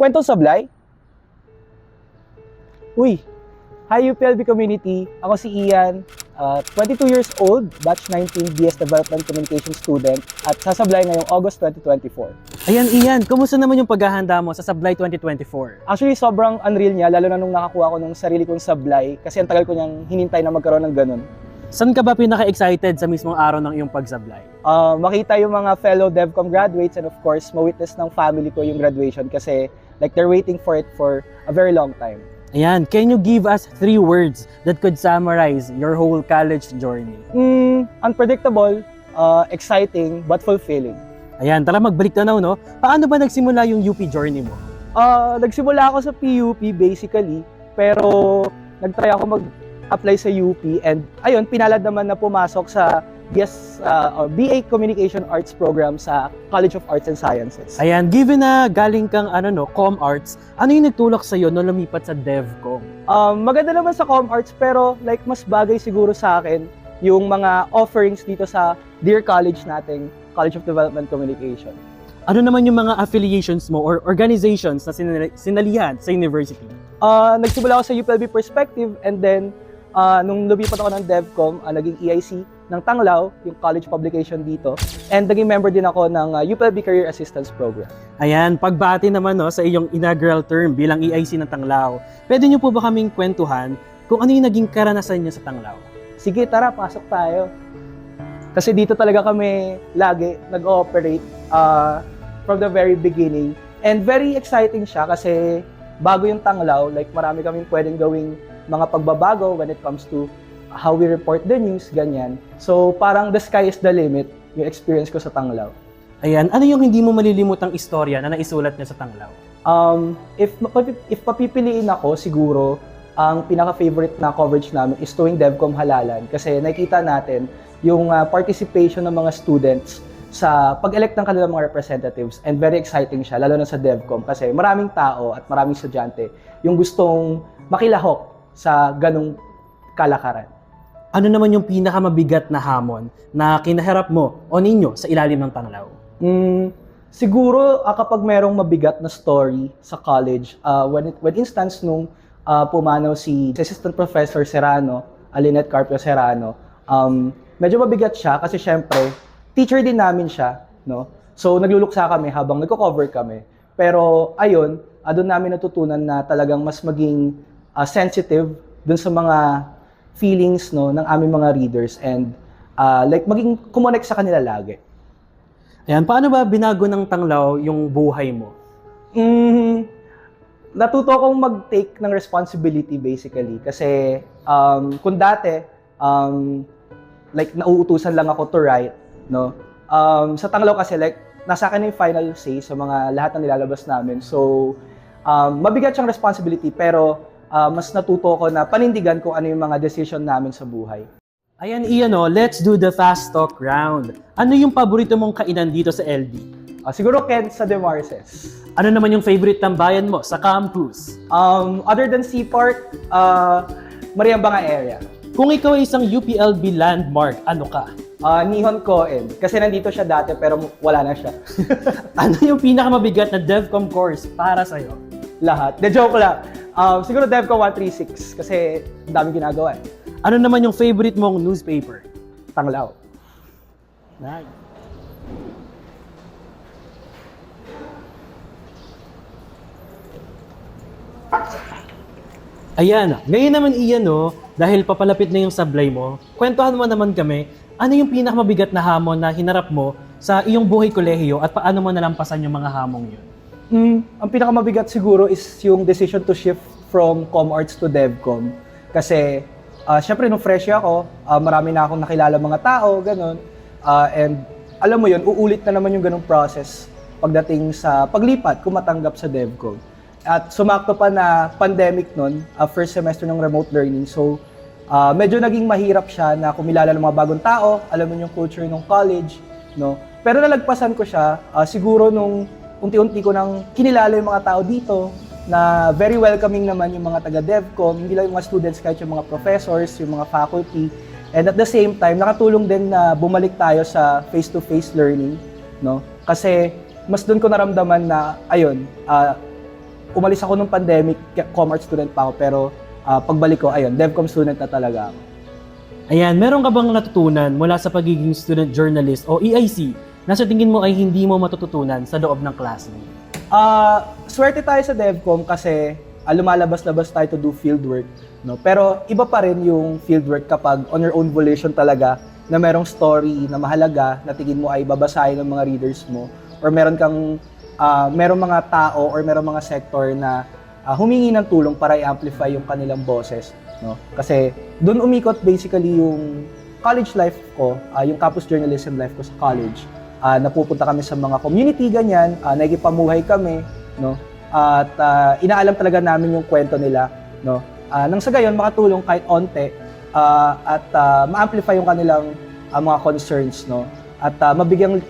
Kwentong sablay? Uy, hi UPLB community. Ako si Ian, uh, 22 years old, batch 19 BS Development Communication student at sasablay ngayong August 2024. Ayan, Ian, kumusta naman yung paghahanda mo sa Sablay 2024? Actually, sobrang unreal niya, lalo na nung nakakuha ko ng sarili kong sablay kasi ang tagal ko niyang hinintay na magkaroon ng ganun. Saan ka ba pinaka-excited sa mismong araw ng iyong pagsablay? Uh, makita yung mga fellow DevCom graduates and of course, ma-witness ng family ko yung graduation kasi like they're waiting for it for a very long time. Ayan, can you give us three words that could summarize your whole college journey? Mm, unpredictable, uh, exciting, but fulfilling. Ayan, tara magbalik tanaw, no? Paano ba nagsimula yung UP journey mo? Uh, nagsimula ako sa PUP basically, pero nagtry ako mag-apply sa UP and ayun, pinalad naman na pumasok sa BS, uh, or BA Communication Arts program sa College of Arts and Sciences. Ayan, given na galing kang ano no, Com Arts, ano yung nagtulak sa'yo nung lumipat sa DevCom? Um, maganda naman sa Com Arts pero like mas bagay siguro sa akin yung mga offerings dito sa Dear College nating College of Development Communication. Ano naman yung mga affiliations mo or organizations na sinali- sinalihan sa university? Uh, nagsimula ako sa UPLB Perspective and then uh, nung lumipat ako ng DevCom, uh, naging EIC ng Tanglaw, yung college publication dito. And naging member din ako ng uh, UPLB Career Assistance Program. Ayan, pagbati naman no, sa iyong inaugural term bilang EIC ng Tanglao, pwede niyo po ba kaming kwentuhan kung ano yung naging karanasan niyo sa Tanglao? Sige, tara, pasok tayo. Kasi dito talaga kami lagi nag-ooperate uh, from the very beginning. And very exciting siya kasi bago yung Tanglaw, like marami kaming pwedeng gawing mga pagbabago when it comes to how we report the news, ganyan. So parang the sky is the limit, yung experience ko sa Tanglaw. Ayan, ano yung hindi mo malilimutang istorya na naisulat niya sa Tanglao? Um, if, if papipiliin ako, siguro, ang pinaka-favorite na coverage namin is tuwing DevCom Halalan. Kasi nakita natin yung uh, participation ng mga students sa pag-elect ng kanilang mga representatives and very exciting siya, lalo na sa DevCom kasi maraming tao at maraming estudyante yung gustong makilahok sa ganong kalakaran. Ano naman yung pinakamabigat na hamon na kinaharap mo o ninyo sa ilalim ng Tanglao? Mm, siguro uh, kapag merong mabigat na story sa college, uh, when, it, when instance nung uh, pumanaw si Assistant Professor Serrano, Alinette Carpio Serrano, um, medyo mabigat siya kasi syempre, teacher din namin siya, no? So nagluluksa kami habang nagko-cover kami. Pero ayun, uh, doon namin natutunan na talagang mas maging uh, sensitive dun sa mga feelings no ng aming mga readers and uh, like maging kumonek sa kanila lagi. Ayan, paano ba binago ng Tanglao yung buhay mo? Mm, natuto akong mag-take ng responsibility basically kasi um, kung dati um, like nauutusan lang ako to write no um, sa Tanglaw kasi like nasa akin yung final say sa mga lahat ng nilalabas namin so um, mabigat siyang responsibility pero uh, mas natuto ko na panindigan kung ano yung mga decision namin sa buhay Ayan, Ian, oh, let's do the fast talk round. Ano yung paborito mong kainan dito sa LD? uh, siguro Ken sa Demarces Ano naman yung favorite tambayan mo sa campus? um, other than Sea Park uh, Mariambanga area Kung ikaw ay isang UPLB landmark, ano ka? Uh, Nihon Koen. Kasi nandito siya dati pero wala na siya. Ano yung pinakamabigat na DevCom course para sa'yo? Lahat. De joke lang. Um, siguro DevCo 136 kasi daming ginagawa eh. Ano naman yung favorite mong newspaper? Tanglaw. Nice. Ayan, ngayon naman iyan no, dahil papalapit na yung sablay mo, kwentuhan mo naman kami, ano yung pinakamabigat na hamon na hinarap mo sa iyong buhay kolehiyo at paano mo nalampasan yung mga hamong yun? Mm, ang pinakamabigat siguro is yung decision to shift from ComArts to DevCom. Kasi, uh, syempre, nung fresh ako, uh, marami na akong nakilala mga tao, ganun. Uh, and alam mo yun, uulit na naman yung ganung process pagdating sa paglipat kung matanggap sa DevCom. At sumakto pa na pandemic nun, uh, first semester ng remote learning. So, uh, medyo naging mahirap siya na kumilala ng mga bagong tao, alam mo yung culture ng college, no? Pero nalagpasan ko siya, uh, siguro nung unti-unti ko nang kinilala yung mga tao dito, na very welcoming naman yung mga taga-DevCom, hindi lang yung mga students, kahit yung mga professors, yung mga faculty. And at the same time, nakatulong din na bumalik tayo sa face-to-face learning, no? Kasi mas doon ko naramdaman na, ayun, uh, umalis ako nung pandemic, com art student pa ako, pero ah, pagbalik ko, ayun, DevCom student na talaga ako. Ayan, meron ka bang natutunan mula sa pagiging student journalist o EIC na sa tingin mo ay hindi mo matututunan sa loob ng klase? Ah, swerte tayo sa DevCom kasi ah, lumalabas-labas tayo to do fieldwork, no? Pero iba pa rin yung fieldwork kapag on your own volition talaga na merong story na mahalaga na tingin mo ay babasahin ng mga readers mo or meron kang ah, merong mga tao or merong mga sector na ah, humingi ng tulong para i-amplify yung kanilang boses, no? Kasi doon umikot basically yung college life ko, ah, yung campus journalism life ko sa college. Ah, napupunta kami sa mga community ganyan, uh, nakikipamuhay kami, no? At ah, inaalam talaga namin yung kwento nila, no? Ah, nang sa gayon makatulong kahit onte ah, at ah, ma-amplify yung kanilang ah, mga concerns, no? At ah, mabigyan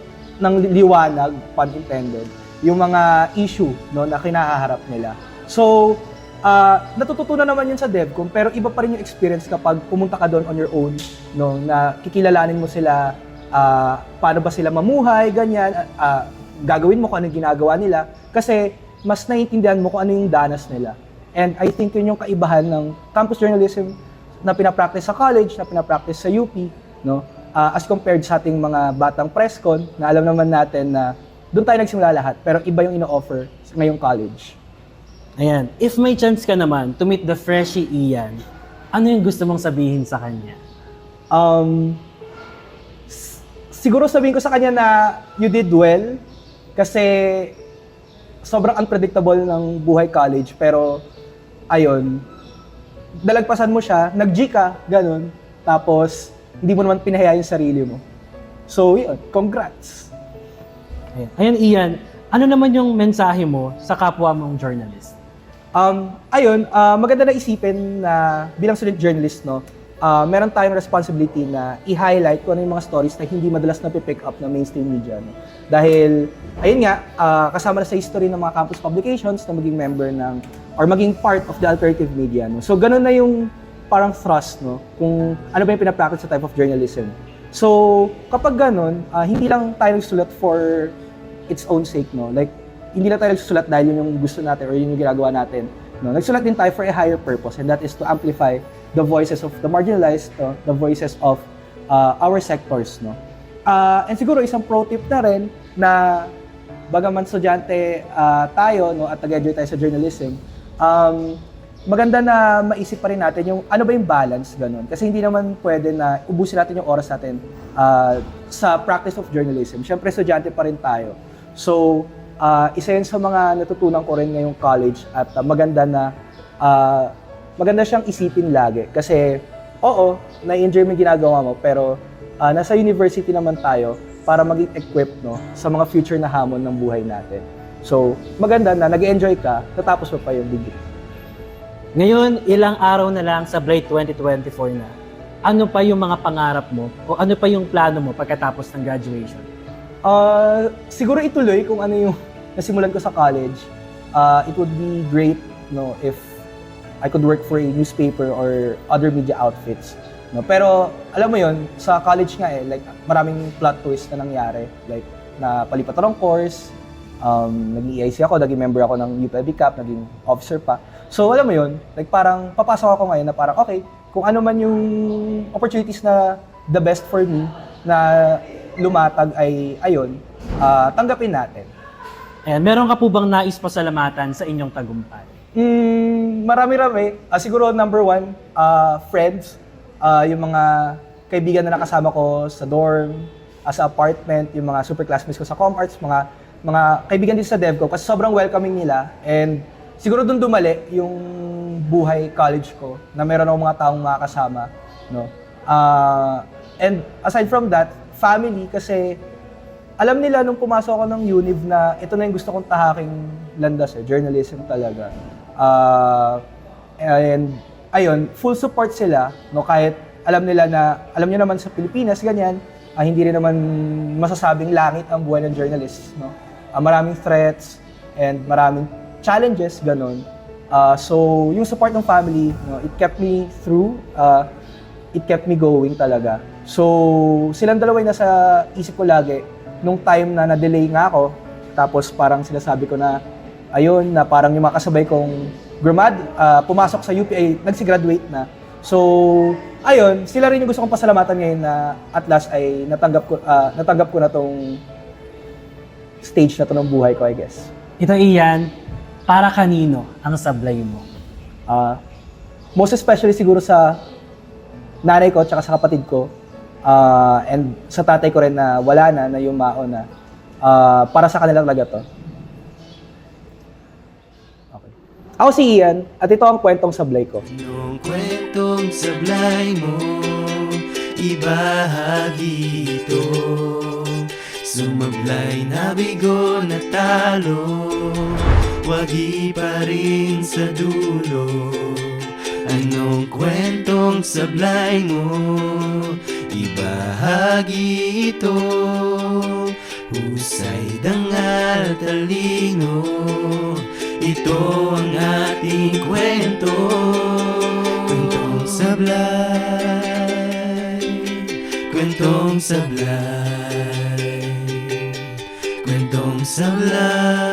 ng liwanag, pun intended, yung mga issue, no, na kinaharap nila. So, ah, natututunan naman yun sa DevCom, pero iba pa rin yung experience kapag pumunta ka doon on your own, no, na kikilalanin mo sila, ah, paano ba sila mamuhay, ganyan, ah, gagawin mo kung ano ginagawa nila, kasi mas naiintindihan mo kung ano yung danas nila. And I think yun yung kaibahan ng campus journalism na pinapractice sa college, na pinapractice sa UP, no? Ah, as compared sa ating mga batang presscon, na alam naman natin na doon tayo nagsimula lahat, pero iba yung ino-offer ngayong college. Ayan, if may chance ka naman to meet the freshie Ian, ano yung gusto mong sabihin sa kanya? Um, siguro sabihin ko sa kanya na you did well kasi sobrang unpredictable ng buhay college pero ayun dalagpasan mo siya, nag-G ka, ganun. Tapos, hindi mo naman pinahaya yung sarili mo. So, yun, congrats. Ayan, Ayan Ian, ano naman yung mensahe mo sa kapwa mong journalist? Um, ayun, ah, maganda na isipin na bilang student journalist, no, ah, meron tayong responsibility na i-highlight kung ano yung mga stories na hindi madalas na pick up ng mainstream media. No? Dahil, ayun nga, ah, kasama na sa history ng mga campus publications na maging member ng, or maging part of the alternative media. No? So, ganun na yung parang thrust, no? kung ano ba yung pinapractice sa type of journalism. So, kapag ganun, ah, hindi lang tayo nagsulat for its own sake, no? Like, hindi lang tayo nagsusulat dahil yun yung gusto natin or yun yung ginagawa natin. No? Nagsulat din tayo for a higher purpose and that is to amplify the voices of the marginalized, no? the voices of uh, our sectors. No? Ah, and siguro isang pro tip na rin na bagaman estudyante ah, tayo no, at nag-enjoy tayo sa journalism, um, maganda na maisip pa rin natin yung ano ba yung balance ganun. Kasi hindi naman pwede na ubusin natin yung oras natin ah, sa practice of journalism. Siyempre, estudyante pa rin tayo. So, ah, isa yun sa mga natutunan ko rin ngayong college at ah, maganda na ah, maganda siyang isipin lagi. Kasi, oo, na-enjoy mo yung ginagawa mo, pero ah, nasa university naman tayo para maging equipped no, sa mga future na hamon ng buhay natin. So, maganda na nag-enjoy ka, natapos mo pa yung degree. Ngayon, ilang araw na lang sa Blade 2024 na. Ano pa yung mga pangarap mo o ano pa yung plano mo pagkatapos ng graduation? Uh, siguro ituloy kung ano yung nasimulan ko sa college. Uh, it would be great no if I could work for a newspaper or other media outfits. No, pero alam mo yon sa college nga eh, like maraming plot twist na nangyari. Like na palipat ako ng course, um, naging EIC ako, naging member ako ng UPLB Cup, naging officer pa. So alam mo yon like parang papasok ako ngayon na parang okay, kung ano man yung opportunities na the best for me na lumatag ay ayun, ah, tanggapin natin. Ayan, meron ka po bang nais pasalamatan sa inyong tagumpay? Mm, marami-rami. Ah, siguro number one, ah, friends. Ah, yung mga kaibigan na nakasama ko sa dorm, ah, sa apartment, yung mga super classmates ko sa ComArts, mga mga kaibigan din sa DevCo kasi sobrang welcoming nila and siguro doon dumali yung buhay college ko na meron akong mga taong makakasama, no. Ah, and aside from that, family kasi alam nila nung pumasok ako ng UNIV na ito na yung gusto kong tahaking landas eh, journalism talaga. Ah, and ayun, full support sila, no, kahit alam nila na, alam niyo naman sa Pilipinas, ganyan, ah, hindi rin naman masasabing langit ang buhay ng journalist, no. Ah, maraming threats and maraming challenges, ganun. Ah, so, yung support ng family, no, it kept me through, ah, it kept me going talaga. So, silang dalawa yung nasa isip ko lagi, nung time na na-delay nga ako, tapos parang sinasabi ko na, ayun, na parang yung mga kasabay kong grumad, ah, pumasok sa UP ay nagsigraduate na. So, ayun, sila rin yung gusto kong pasalamatan ngayon na at last ay natanggap ko, ah, natanggap ko na tong stage na to ng buhay ko, I guess. Ito Ian, para kanino ang sablay mo? Ah, most especially siguro sa nanay ko at sa kapatid ko ah, and sa tatay ko rin na wala na, na yumao na. Ah, para sa kanila talaga to. Okay. Ako si Ian at ito ang kwentong sablay ko. Anong kwentong sablay mo Ibahagi ito? Sumablay na bigo na talo Wagi pa rin sa dulo. Anong kwentong sablay mo Ibahagi ito? Husay dangal talino Ito ang ating kwento. Kwentong sablay. Kwentong sablay. Kwentong sablay